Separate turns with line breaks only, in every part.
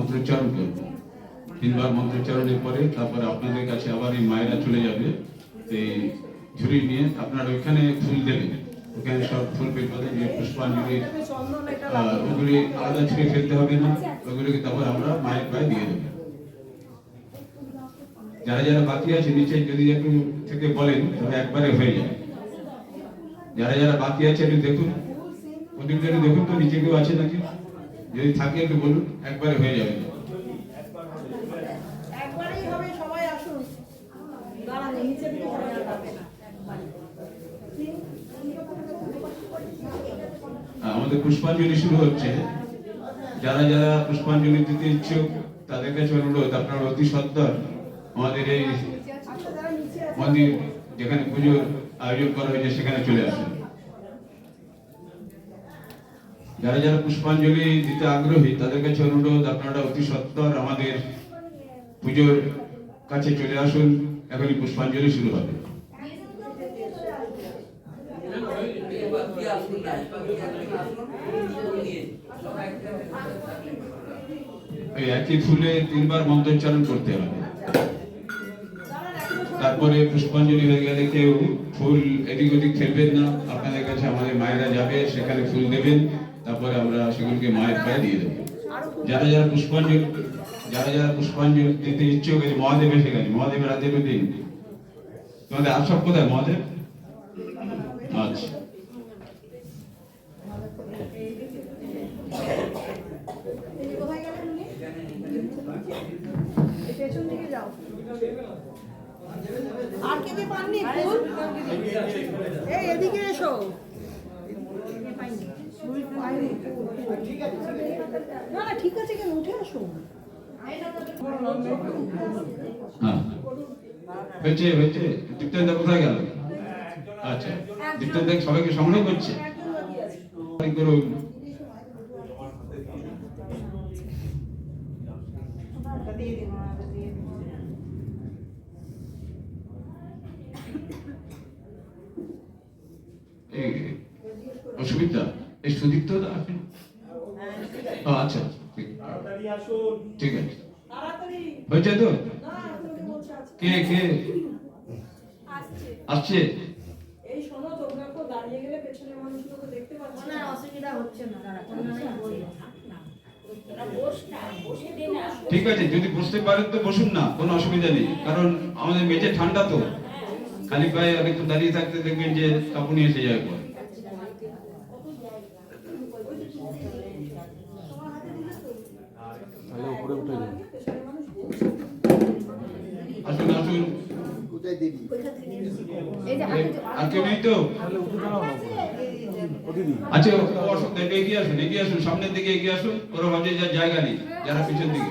মন্ত্রোচ্চারণ করব। তিনবার মন্ত্রোচ্চারণের পরে তারপরে আপনাদের কাছে আবার এই মায়েরা চলে যাবে। এই ঝুড়ি নিয়ে আপনারা ওইখানে ফুল দেবেন। ওখানে সব ফুল পেপারে যে পুষ্পাঞ্জলি ওগুলি আলাদা ছিঁড়ে ফেলতে হবে না, ওগুলিকে তারপর আমরা মায়ের পায়ে দিয়ে দেবো। যারা যারা বাকি আছে, নিচে যদি একটু থেকে বলেন তবে একবারে হয়ে যাবে। যারা যারা বাকি আছে, একটু দেখুন। ওদিকটা দেখুন তো নিচে কেউ আছে নাকি? যদি থাকে একটু বলুন একবারে হয়ে যাবে।
একবারেই হবে সবাই আসুন। দাঁড়ান নিচে দিকে সবাই যাবে। না
আহ, আমাদের পুষ্পাঞ্জলি শুরু হচ্ছে। যারা যারা পুষ্পাঞ্জলি দিতে ইচ্ছুক তাদের কাছে অনুরোধ আপনার অতি সত্তর আমাদের এই
আচ্ছা
মন্দির যেখানে পুজোর আয়োজন করা হয়েছে সেখানে চলে আসেন। যারা যারা পুষ্পাঞ্জলি দিতে আগ্রহী, তাদের কাছে অনুরোধ, আপনারা অতি সত্তর আমাদের পুজোর কাছে চলে আসুন, এখনই পুষ্পাঞ্জলি শুরু হবে। একই ফুলে তিনবার মন্ত্রোচ্চারণ করতে হবে। তারপরে পুষ্পাঞ্জলি হয়ে গেলে কেউ ফুল এদিক ওদিক ফেলবেন না। আপনাদের কাছে আমাদের মায়েরা যাবে, সেখানে ফুল দেবেন। তারপরে আমরা সেগুলোকে মায়ের পায়ে দিয়ে দেবো। যারা যারা পুষ্পাঞ্জলি, যারা যারা পুষ্পাঞ্জলি দিতে ইচ্ছুক আছে মহাদেব এসে গেছে, মহাদেবের একটু দিন। তোমাদের আশব কোথায়? মহাদেব? আচ্ছা।
আর কে পাননি এই এদিকে এসো। পাইনি। না না ঠিক আছে কেন উঠে আসো
হ্যাঁ হয়েছে। হয়েছে দীপ্তেন্দা কোথায় গেল? আচ্ছা দীপ্তেন্দা সবাইকে সংগ্রহ করছে অসুবিধা এই সুদীপ্ত দা আপনি? ও, আচ্ছা ঠিক ঠিক আছে।
তাড়াতাড়ি।
হয়েছে তো? কে কে? আসছে।
এই শোনো তোমরা তো দাঁড়িয়ে গেলে পেছনের মানুষগুলো তো দেখতে পাচ্ছি। না
অসুবিধা হচ্ছে না দাঁড়া
ঠিক আছে যদি বসতে পারেন তো বসুন না কোনো অসুবিধা নেই। কারণ আমাদের মেঝে ঠান্ডা তো। খালি পায়ে অনেকক্ষণ দাঁড়িয়ে থাকতে দেখবেন যে কাঁপুনি এসে যায় পরে আসুন আসুন।
কোথায়
আর কেউ নেই তো? আচ্ছা দেখে এগিয়ে আসুন এগিয়ে আসুন সামনের দিকে এগিয়ে আসুন কোনো ভাবছে যে জায়গা নেই যারা পিছন দিকে।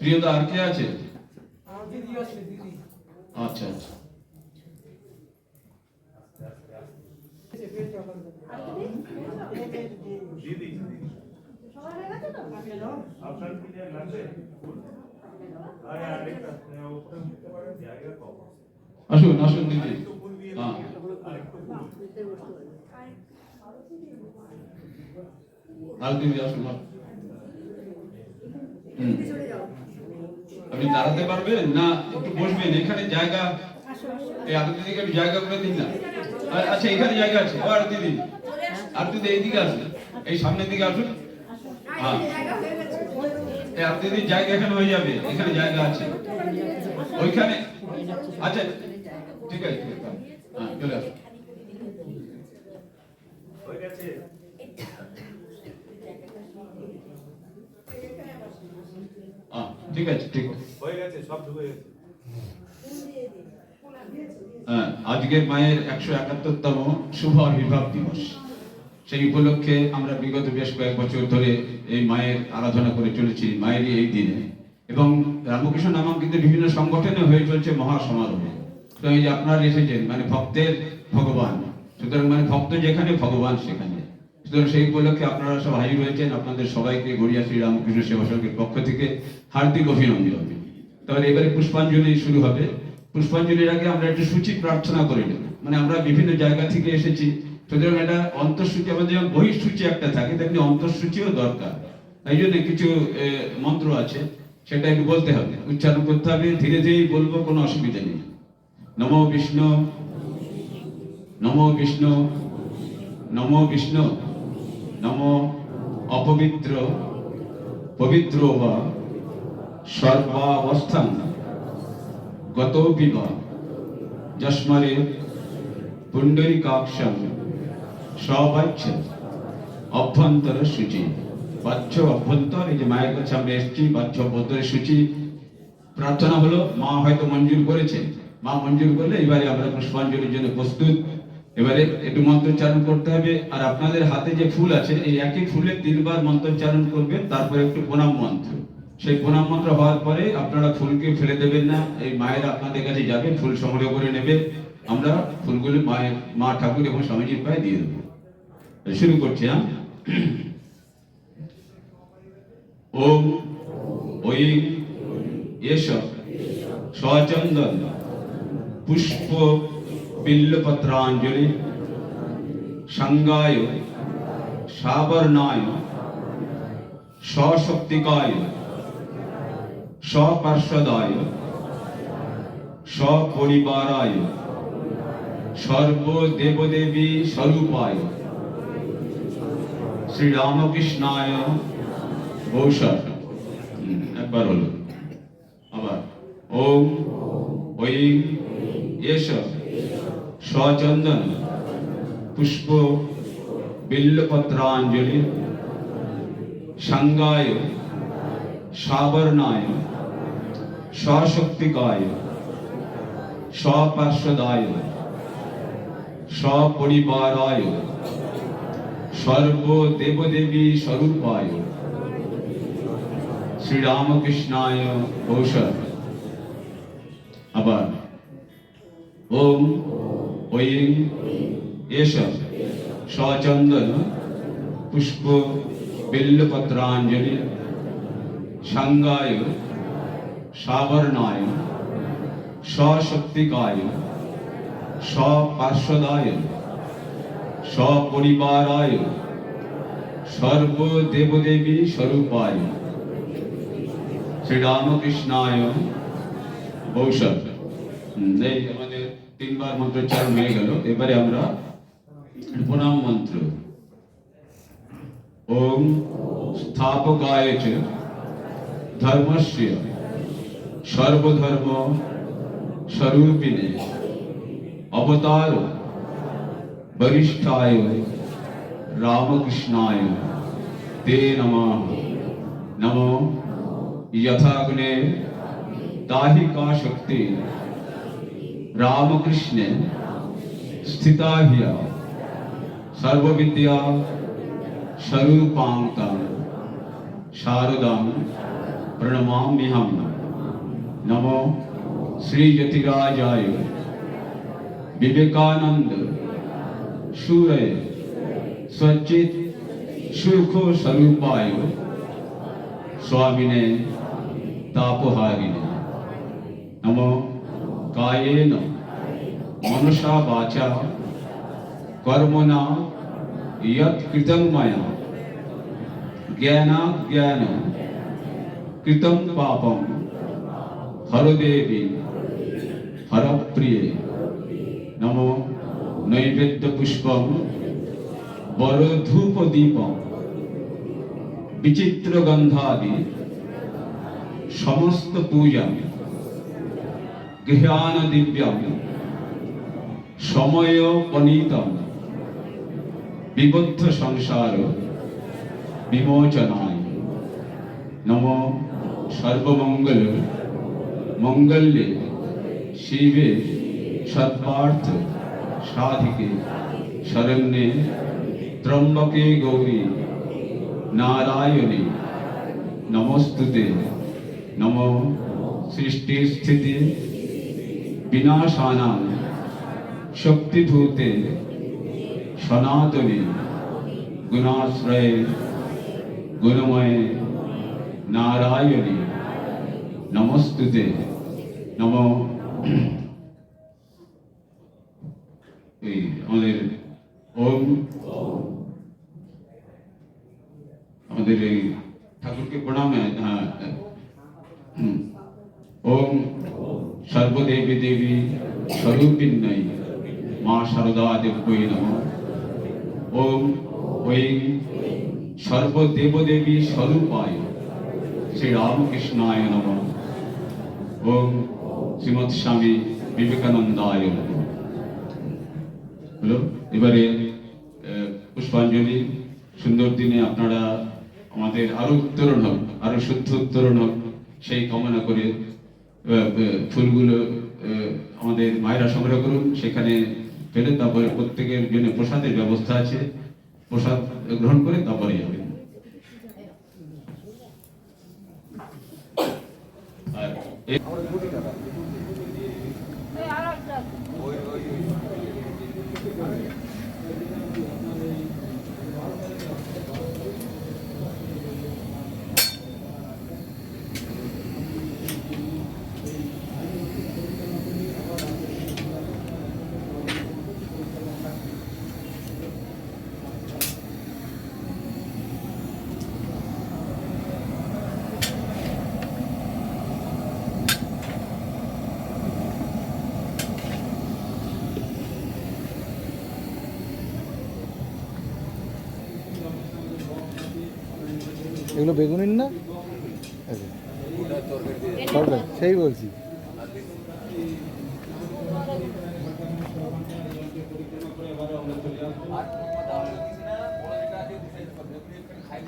প্রিয়দা আর কে আছে? আচ্ছা আচ্ছা। আসুন আসুন দিদি। হ্যাঁ। আপনি দাঁড়াতে পারবেন না একটু বসবেন? এখানে জায়গা এই আর দিদিকে একটু জায়গা করে দিন না আচ্ছা এখানে জায়গা আছে। ও আর দিদি আর দিদি এইদিকে আসুন। এই সামনের দিকে আসুন। হ্যাঁ। এই আর দিদির জায়গা এখানে হয়ে যাবে। এখানে জায়গা আছে। ওইখানে আচ্ছা ঠিক আছে। হ্যাঁ চলে আসুন।
হয়ে গেছে
হ্যাঁ ঠিক আছে ঠিক আছে।
হয়ে গেছে সব ঢুকে গেছে।
হ্যাঁ, মায়ের একশো একাত্তরতম শুভ আবির্ভাব দিবস। সেই উপলক্ষে আমরা বিগত বেশ কয়েক বছর ধরে এই মায়ের আরাধনা করে চলেছি মায়ের এই দিনে। এবং রামকৃষ্ণ নামাঙ্কিত বিভিন্ন সংগঠনে হয়ে চলছে মহা সমারোহে তো এই যে আপনারা এসেছেন মানে ভক্তের ভগবান। সুতরাং মানে ভক্ত যেখানে ভগবান সেখানে। সুতরাং সেই উপলক্ষে আপনারা সব হাজির হয়েছেন। আপনাদের সবাইকে গড়িয়া শ্রী রামকৃষ্ণ সেবা সংঘের পক্ষ থেকে হার্দিক অভিনন্দন। তাহলে এবারে পুষ্পাঞ্জলি শুরু হবে। পুষ্পাঞ্জলির আগে আমরা একটু সূচি প্রার্থনা করে নেব। মানে আমরা বিভিন্ন জায়গা থেকে এসেছি। সুতরাং এটা অন্তঃসূচি, আমাদের যেমন বহিঃসূচি একটা থাকে, তেমনি অন্তঃসূচিও দরকার। তাই জন্য কিছু মন্ত্র আছে, সেটা একটু বলতে হবে। উচ্চারণ করতে হবে, ধীরে ধীরে বলব, কোনো অসুবিধা নেই। নমো বিষ্ণু নমো বিষ্ণু নমো বিষ্ণু। নমো অপবিত্র পবিত্র বা সর্বাবস্থান। গত বিবা যস্মরে পুণ্ডরিকাক্ষম অভ্যন্তর সূচি বাহ্য অভ্যন্তর, এই যে মায়ের কাছে আমরা এসেছি, বাহ্য অভ্যন্তরের সূচি। প্রার্থনা হলো, মা হয়তো মঞ্জুর করেছে। মা মঞ্জুর করলে এবারে আমরা পুষ্পাঞ্জলির জন্য প্রস্তুত। এবারে একটু মন্ত্রোচ্চারণ করতে হবে। আর আপনাদের হাতে যে ফুল আছে, এই একই ফুলে তিনবার মন্ত্রোচ্চারণ করবেন, তারপরে একটু প্রণাম মন্ত্র। সেই প্রণাম মন্ত্র হওয়ার পরে আপনারা ফুলকে ফেলে দেবেন না, এই মায়ের আপনাদের কাছে যাবে, ফুল সংগ্রহ করে নেবে আমরা ফুলগুলি মায়ের, মা ঠাকুর এবং স্বামীজির পায়ে দিয়ে দেবো। শুরু করছি হ্যাঁ ওম ওই এস সচন্দন পুষ্প বিল্লপত্রাঞ্জলি সংজ্ঞায় সাবর্ণায় সশক্তিকায় স্বপার্শ্বদায় সপরিবারায় সর্বদেবদেবী স্বরূপায় শ্রী রামকৃষ্ণায় বৌষার একবার হলো আবার ওম ঐং এস স্বচন্দন পুষ্প বিল্লপত্রাঞ্জলি সাঙ্গায় সাবর্ণায় সশক্তিকায় স্বপার্শ্বদায় সপরিবারায় সর্বদেবদেবী স্বরূপায়। শ্রীরামকৃষ্ণায় ঔষধ। আবার ওম ঐং এষ সচন্দন পুষ্প বিল্লপত্রাঞ্জলি সাঙ্গায় সাবর্ণায় সশক্তিকায় সপার্শ্বদায় সপরিবারায় সর্বদেবদেবী স্বরূপায়। শ্রীরামকৃষ্ণায় আমাদের তিনবার মন্ত্রোচ্চারণ হয়ে গেল এবারে আমরা প্রণাম মন্ত্র ওম স্থাপকায় চ ধর্মস্য সর্বধর্ম স্বরূপিণে অবতার বরিষ্ঠায় রামকৃষ্ণায় তে নমঃ নমো यथाग्ने ताहि का शक्ति रामकृष्णे स्थिता हिया सर्वविद्या स्वरूपांतं शारदां प्रणमाम्यहं। नमो श्री यतिराजाय विवेकानंद सूरय स्वचित सुख स्वरूपाय, स्वामिने, तापहारिणे। नमो कायेन मनसा वाचा कर्मणा यत् कृतं मया ज्ञानाज्ञान कृतं पापं हरदेवी हरप्रिये नमो नैवेद्यपुष्पं वरधूपदीपं বিচিত্র গন্ধাদি সমস্ত পূজা গৃহান দিব্যাম সময় পনীতম। বিবদ্ধ সংসার বিমোচনায়। নম সর্বমঙ্গল। মঙ্গল্যে শিবে সর্বার্থ সাধিকে শরণ্যে ত্রম্বকে গৌরী নারায়ণী নমস্তুতে। নম সৃষ্টি স্থিতি বিনাশানাং শক্তিভূতে সনাতনে, গুণাশ্রয়ে, গুণময়ে, নারায়ণী, নমস্তুতে, নম। এই আমাদের ওম। আমাদের এই ঠাকুরকে প্রণাম হ্যাঁ ওম। সর্বদেবী দেবী স্বরূপিণ্যই মা শারদা দেব্যই নম। ওম ঐং সর্বদেবদেবী স্বরূপায় শ্রী রামকৃষ্ণায় নম। ওম শ্রীমৎ স্বামী বিবেকানন্দায় নম। হলো, এবারে পুষ্পাঞ্জলি, সুন্দর দিনে আপনারা আমাদের আরও উত্তরণ হোক, আরও শুদ্ধ উত্তরণ হোক, সেই কামনা করে ফুলগুলো আমাদের মায়েরা সংগ্রহ করুন। সেখানে ফেলে তারপরে প্রত্যেকের জন্য প্রসাদের ব্যবস্থা আছে। প্রসাদ গ্রহণ করে তারপরে যাবে। আর
এগুলো বেগুনির না আচ্ছা। তরকারি সেই বলছি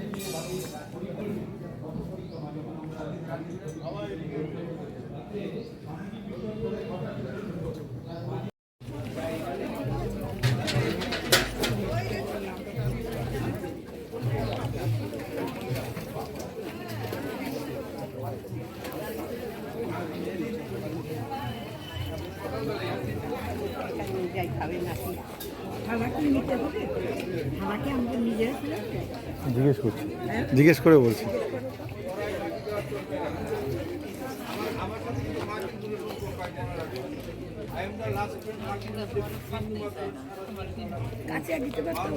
নিতে হবে থানাকে আমাদের নিজেরা
জিজ্ঞেস করছি। জিজ্ঞেস করে বলছি।
কাছে দিতে পারতে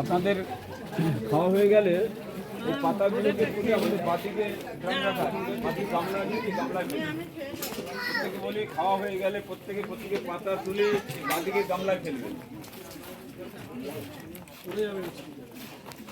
আপনাদের খাওয়া হয়ে গেলে এই পাতাগুলোকে তুলে আমাদের বাতিকে বাতি গামলা নিয়ে গামলা প্রত্যেকে বলি, খাওয়া হয়ে গেলে প্রত্যেকে প্রত্যেকে পাতা তুলে বাতিকে গামলায় ফেলবেন।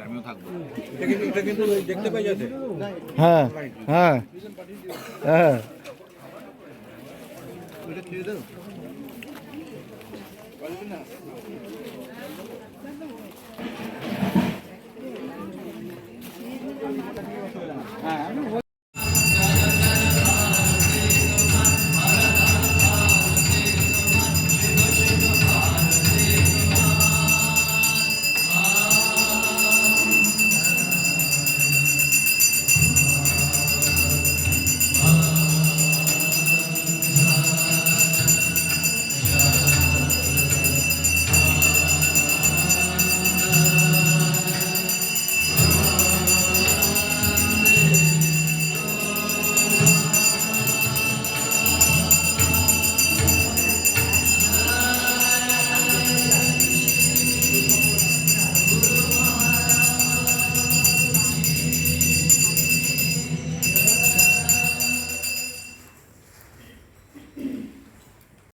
ইউটিউবে এটা
কিন্তু
দেখতে পাই যাচ্ছে
হ্যাঁ হ্যাঁ হ্যাঁ।
হ্যাঁ